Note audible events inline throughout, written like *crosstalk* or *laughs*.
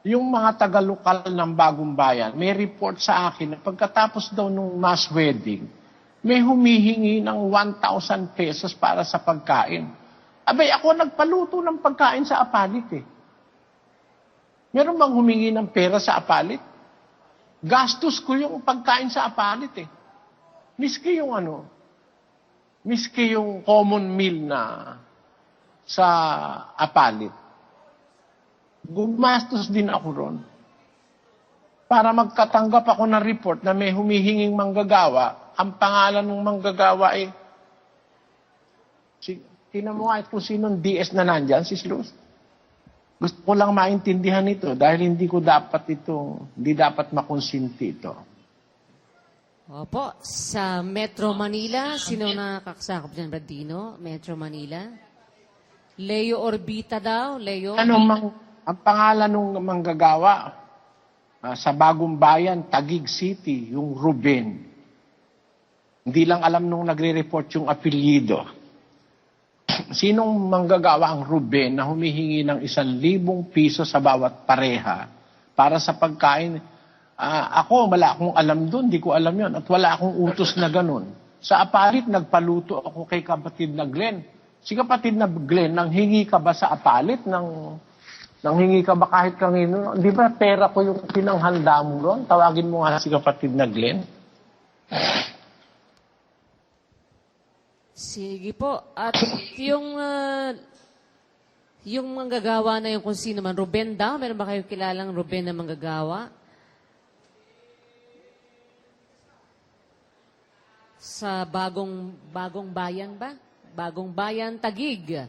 yung mga taga-lokal ng bagong bayan, may report sa akin na pagkatapos daw nung mass wedding, may humihingi ng 1,000 pesos para sa pagkain. Abay, ako nagpaluto ng pagkain sa apalit eh. Meron bang humingi ng pera sa apalit? Gastos ko yung pagkain sa apalit eh. Miski yung ano, miski yung common meal na sa apalit. Gumastos din ako ron. Para magkatanggap ako ng report na may humihinging manggagawa, ang pangalan ng manggagawa ay si, tinan mo nga kung sinong DS na nandyan, si Luz. Gusto ko lang maintindihan ito dahil hindi ko dapat ito, hindi dapat makonsinti ito. Opo, sa Metro Manila, sino nakakasakop dyan, Bradino? Metro Manila? Leo Orbita daw, Leo? Ano mang, ang pangalan ng manggagawa ah, sa bagong bayan, Tagig City, yung Ruben. Hindi lang alam nung nagre-report yung apelyido. *clears throat* Sinong manggagawa ang Ruben na humihingi ng isang libong piso sa bawat pareha para sa pagkain? Ah, ako, wala akong alam doon, di ko alam yon At wala akong utos na ganun. Sa apalit, nagpaluto ako kay kapatid na Glenn. Si kapatid na Glenn, nang hingi ka ba sa apalit? Nang, nang hingi ka ba kahit kanino? Di ba pera ko yung pinanghanda mo ron? Tawagin mo nga si kapatid na Glenn. Sige po. At yung ah, yung manggagawa na yung kung sino man, Ruben daw? Meron ba kayo kilalang Ruben na manggagawa? Sa bagong bagong bayan ba? Bagong bayan, Tagig.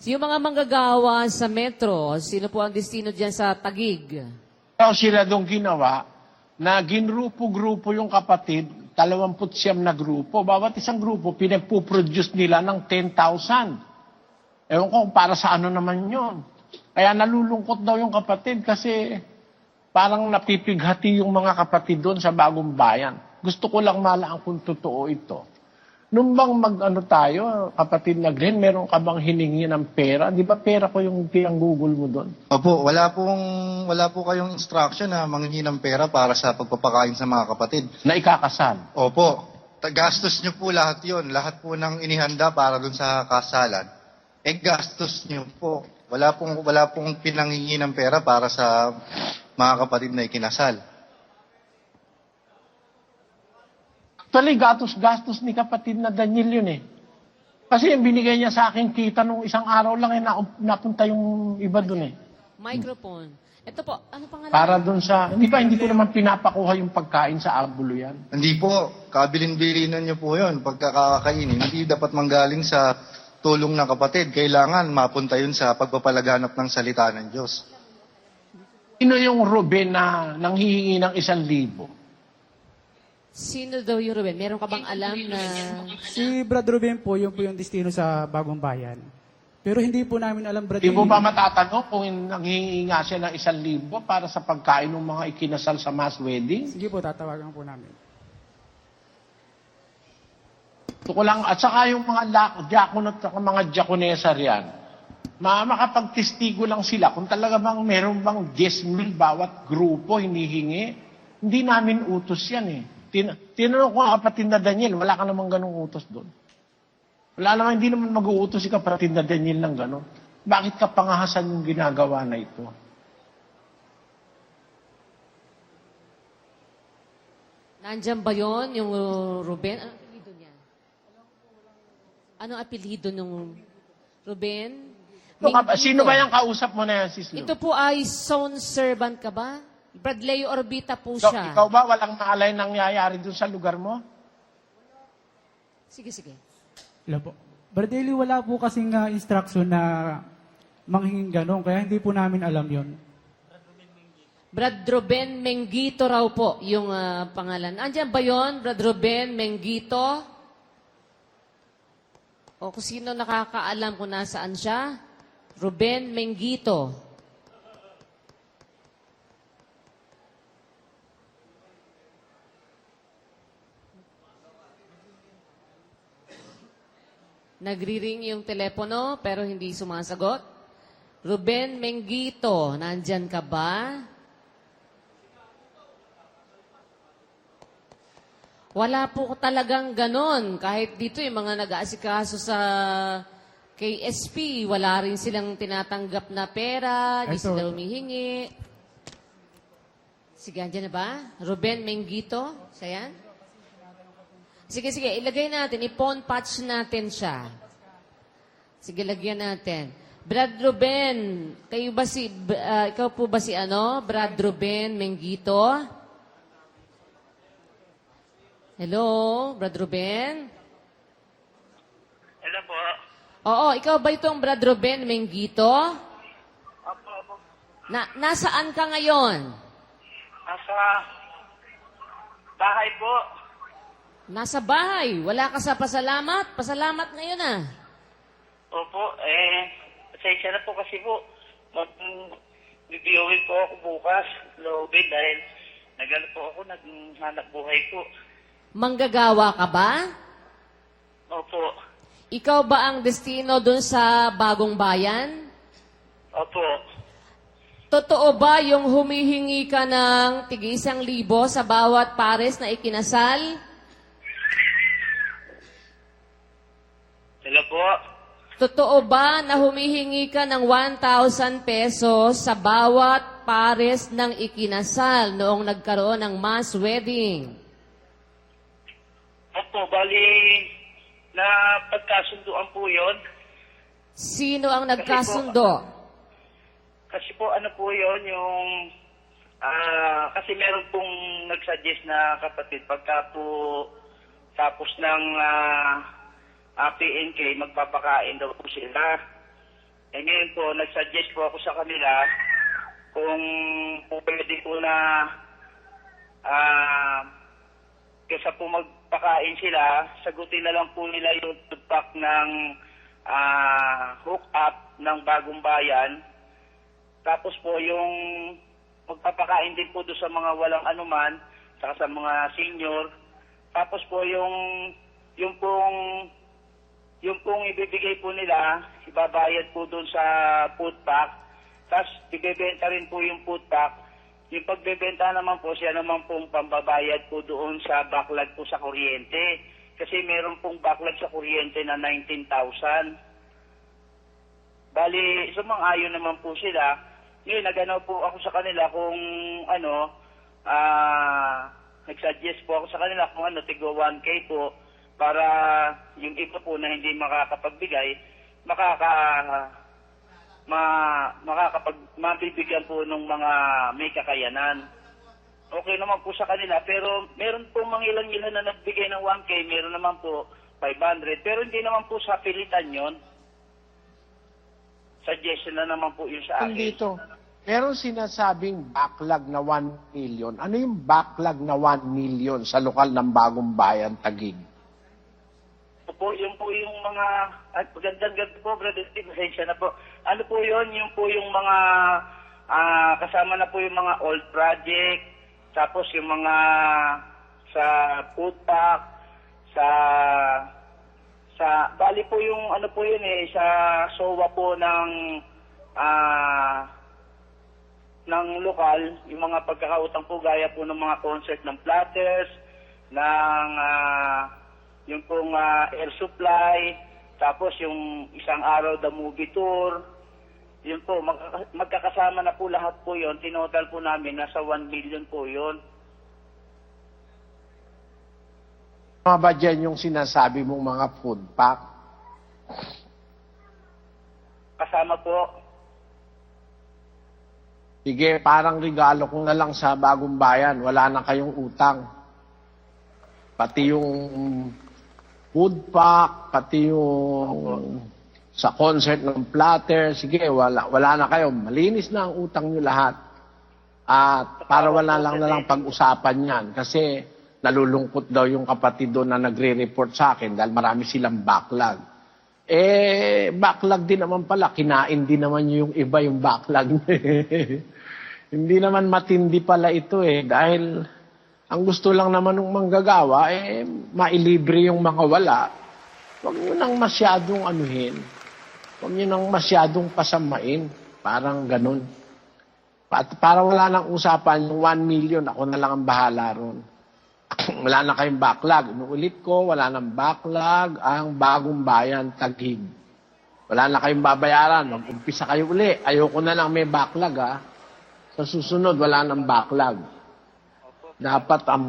Yung mga manggagawa sa metro, sino po ang destino dyan sa Tagig? Pero sila doon ginawa na ginrupo-grupo yung kapatid, 29 na grupo. Bawat isang grupo, pinagpuproduce nila ng 10,000. Ewan ko para sa ano naman yon. Kaya nalulungkot daw yung kapatid kasi parang napipighati yung mga kapatid doon sa bagong bayan. Gusto ko lang malaan kung totoo ito. Nung bang mag-ano tayo, kapatid na Glenn, meron ka bang hiningi ng pera? Di ba pera ko yung pinanggugol mo doon? Opo, wala pong wala po kayong instruction na manghingi ng pera para sa pagpapakain sa mga kapatid. Na ikakasal. Opo, gastos niyo po lahat 'yon, lahat po ng inihanda para dun sa kasalan. Eh gastos niyo po. Wala pong wala pong pinanghingi ng pera para sa mga kapatid na ikinasal. Actually, gastos-gastos ni kapatid na Daniel yun eh. Kasi yung binigay niya sa akin kita nung isang araw lang eh, na, napunta yung iba dun eh. Microphone. Ito po, ano pangalan? Para dun sa, hindi ba hindi ko naman pinapakuha yung pagkain sa abulo yan? Hindi po, kabilin-bilinan niyo po 'yon pagkakakainin. Hindi dapat manggaling sa tulong ng kapatid. Kailangan mapunta 'yun sa pagpapalaganap ng salita ng Diyos. Sino yung Ruben na nanghihingi ng isang libo? Sino daw yung Ruben? Meron ka bang alam na... Si Brad Ruben po, yung po yung destino sa Bagong Bayan. Pero hindi po namin alam, Brad. Di mo ba matatanong kung nanghihingi nga siya ng isang libo para sa pagkain ng mga ikinasal sa mass wedding? Sige po, tatawagan po namin. Ito ko lang, at saka yung mga diakon at mga diakonesa riyan, ma makapagtestigo lang sila kung talaga bang meron bang 10 mil bawat grupo hinihingi. Hindi namin utos yan eh. Tin tinanong ko ang kapatid na Daniel, wala ka namang ganong utos doon. Wala naman, hindi naman mag-uutos si kapatid na Daniel ng ganon. Bakit ka pangahasan yung ginagawa na ito? Nandyan ba yon yung uh, Ruben? Anong apelido niya? Anong apelido nung Ruben? Sino ba yung kausap mo na yan, sis Lou? Ito po ay zone servant ka ba? Bradley Orbita po Ikaw, siya. ikaw ba walang naalay nangyayari doon sa lugar mo? Sige, sige. Wala po. Brad Eli, wala po kasing ah, instruction na manghingin ganun, kaya hindi po namin alam yon. Brad Ruben Mengito raw po yung ah, pangalan. Andyan ba yon? Brad Ruben Mengito? O kung sino nakakaalam kung nasaan siya? Ruben Mengito. Nagri-ring yung telepono pero hindi sumasagot. Ruben Mengito, nandyan ka ba? Wala po talagang ganon. Kahit dito yung mga nag-aasikaso sa KSP, wala rin silang tinatanggap na pera, di Ito. sila humihingi. Sige, andyan na ba? Ruben Mengito? Siya yan? Sige, sige, ilagay natin. I-phone patch natin siya. Sige, lagyan natin. Brad Ruben, kayo ba si, ah, ikaw po ba si ano? Brad Ruben Mengito? Hello, Brad Ruben? Hello po. Oo, ikaw ba itong Brad Ruben Mengito? Apo, apo. Na, nasaan ka ngayon? Nasa bahay po. Nasa bahay. Wala ka sa pasalamat? Pasalamat ngayon ah. Opo, eh, pasensya na po kasi po. Mag, bibiyowin po ako bukas, loobin, dahil nagano po ako, naghanap buhay po. Manggagawa ka ba? Opo, Ikaw ba ang destino dun sa bagong bayan? opo. Totoo ba yung humihingi ka ng tig isang libo sa bawat pares na ikinasal? Po. Totoo ba na humihingi ka ng 1,000 pesos sa bawat pares ng ikinasal noong nagkaroon ng mass wedding? Opo, bali, na pagkasunduan po yon Sino ang nagkasundo? Kasi po ano po yon yung ah kasi meron pong nagsuggest na kapatid pagka po tapos ng ah ah, PNK magpapakain daw po sila. Eh ngayon po nagsuggest po ako sa kanila kung po pwede po na ah kesa po magpakain sila, sagutin na lang po nila yung tugpak ng ah hook up ng bagong bayan tapos po yung magpapakain din po doon sa mga walang anuman, saka sa mga senior. Tapos po yung yung pong yung pong ibibigay po nila, ibabayad po doon sa food pack. Tapos ibebenta rin po yung food pack. Yung pagbebenta naman po, siya naman pong pambabayad po doon sa backlog po sa kuryente. Kasi meron pong backlog sa kuryente na 19,000. Bali, sumang-ayon naman po sila. Ngayon, nagano po ako sa kanila kung ano, ah, nag-suggest po ako sa kanila kung ano, tigo 1K po para yung iba po na hindi makakapagbigay, makaka ma, makakapag mabibigyan po ng mga may kakayanan. Okay naman po sa kanila, pero meron po mga ilan-ilan na nagbigay ng 1K, meron naman po 500, pero hindi naman po sa pilitan yon suggestion na naman po yun sa akin. Dito, meron sinasabing backlog na 1 million. Ano yung backlog na 1 million sa lokal ng Bagong Bayan, Taguig? Po, yung po yung mga, at magandang gabi po, brother Steve, pasensya na po. Ano po yun, yung po yung mga, ah, kasama na po yung mga old project, tapos yung mga sa food pack, sa, sa, bali po yung ano po yun eh, sa SOWA po ng, ah, ng lokal, yung mga pagkakautang po gaya po ng mga concert ng platters, ng ah, yung pong ah, air supply, tapos yung isang araw the movie tour, yun po, magkaka- magkakasama na po lahat po yon tinotal po namin, nasa 1 million po yon Mga ba dyan yung sinasabi mong mga food pack? Kasama po, Sige, parang regalo ko na lang sa Bagong Bayan. Wala na kayong utang. Pati yung food pack, pati yung sa concert ng platter. Sige, wala, wala na kayo. Malinis na ang utang nyo lahat. At para wala lang na lang pag-usapan yan. Kasi nalulungkot daw yung kapatid doon na nagre-report sa akin dahil marami silang backlog. Eh, backlog din naman pala. Kinain din naman yung iba yung backlog. *laughs* Hindi naman matindi pala ito eh. Dahil ang gusto lang naman ng manggagawa, eh, mailibre yung mga wala. Huwag nyo nang masyadong anuhin. Huwag nyo nang masyadong pasamain. Parang ganun. At para wala nang usapan, yung 1 million, ako na lang ang bahala ron. *clears throat* wala na kayong backlog. Inuulit ko, wala nang backlog ang bagong bayan, Taghig. Wala na kayong babayaran. Mag-umpisa kayo uli. Ayoko na lang may backlog, ha. Sa susunod, wala nang backlog. Dapat ang...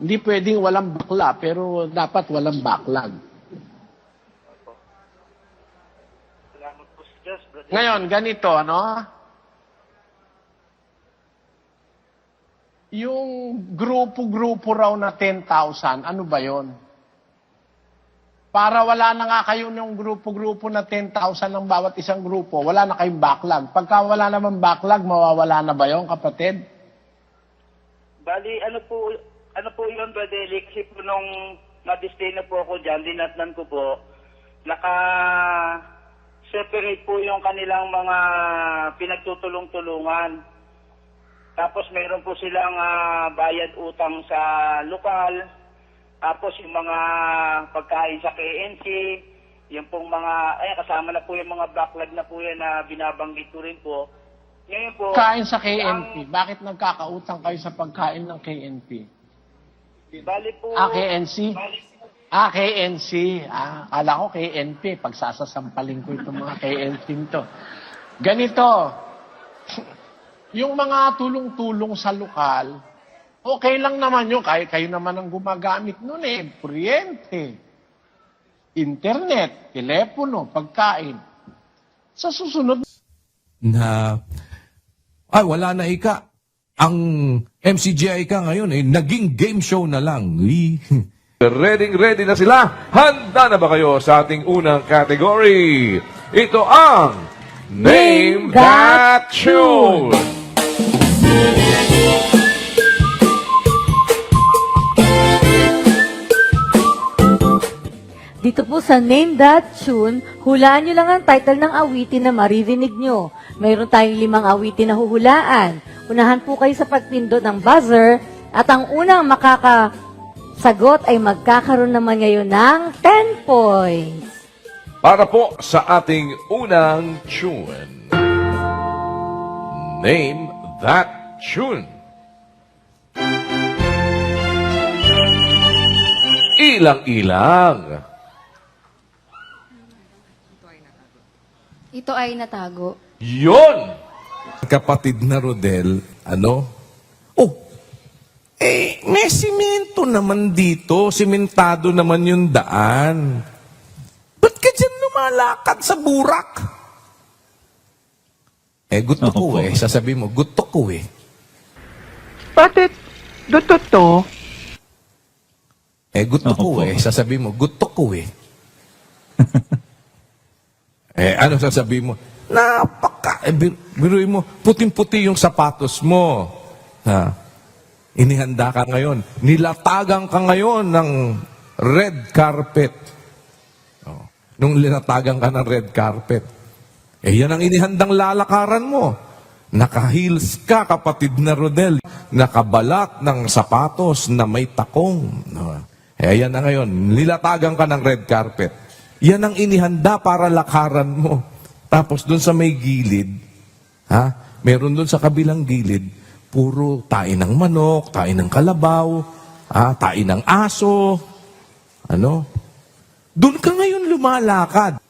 hindi pwedeng walang bakla, pero dapat walang backlog. Ngayon, ganito, ano? Yung grupo-grupo raw na 10,000, ano ba yon? Para wala na nga kayo ng grupo-grupo na 10,000 ng bawat isang grupo, wala na kayong backlog. Pagka wala naman backlog, mawawala na ba yon, kapatid? Bali, ano po, ano po yun, Brother Eli? Kasi po nung na-display na po ako dyan, dinatnan ko po, naka separate po yung kanilang mga pinagtutulong-tulungan. Tapos meron po silang ah, bayad utang sa lokal. Tapos yung mga pagkain sa KNC, yung pong mga, ay kasama na po yung mga backlog na po yan na binabanggit ko rin po. Ngayon po, Kain sa KNP. Bakit nagkakautang kayo sa pagkain ng KNP? bali po, Ah, KNC? bali Ah, KNC. Ah, kala ko KNP. Pagsasasampaling ko itong mga KNC to. Ganito. *laughs* Yung mga tulong-tulong sa lokal, okay lang naman yun. Kahit kayo naman ang gumagamit nun eh. Kuryente. Internet, telepono, pagkain. Sa susunod na ay wala na ika. Ang MCGI ka ngayon eh naging game show na lang. *laughs* Ready, ready na sila. Handa na ba kayo sa ating unang category? Ito ang Name That Tune. Dito po sa Name That Tune, hulaan nyo lang ang title ng awitin na maririnig nyo. Mayroon tayong limang awitin na huhulaan. Unahan po kayo sa pagpindot ng buzzer at ang unang makakasagot ay magkakaroon naman ngayon ng 10 points. Para po sa ating unang tune. Name That Tune. Ilang-ilang. Ito ay natago. Yon! Kapatid na Rodel, ano? Oh, eh, may simento naman dito. Simentado naman yung daan. Ba't ka dyan lumalakad sa burak? Eh, gusto ko eh. Sasabi mo, gusto ko eh. Bakit dito to? Eh, gusto ko eh. Sasabi mo, gusto ko eh. *laughs* eh, ano sasabi mo? Napaka, eh, bir- biruin mo, puting-puti yung sapatos mo. Ha? Inihanda ka ngayon. Nilatagan ka ngayon ng red carpet. Oh. Nung linatagan ka ng red carpet. Eh, yan ang inihandang lalakaran mo. Naka-heels ka, kapatid na Rodel. Nakabalat ng sapatos na may takong. No. Eh, ayan na ngayon. Nilatagan ka ng red carpet. Yan ang inihanda para lakaran mo. Tapos doon sa may gilid, ha? Meron doon sa kabilang gilid, puro tain ng manok, tain ng kalabaw, ha? tain ng aso. Ano? Doon ka ngayon lumalakad.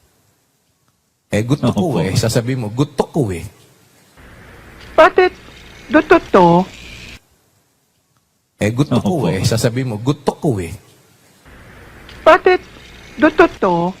Eh, gusto ko eh. Sasabi mo, gusto ko eh. Bakit dito to? Eh, gusto ko eh. Sasabi mo, gusto ko eh. Bakit dito to?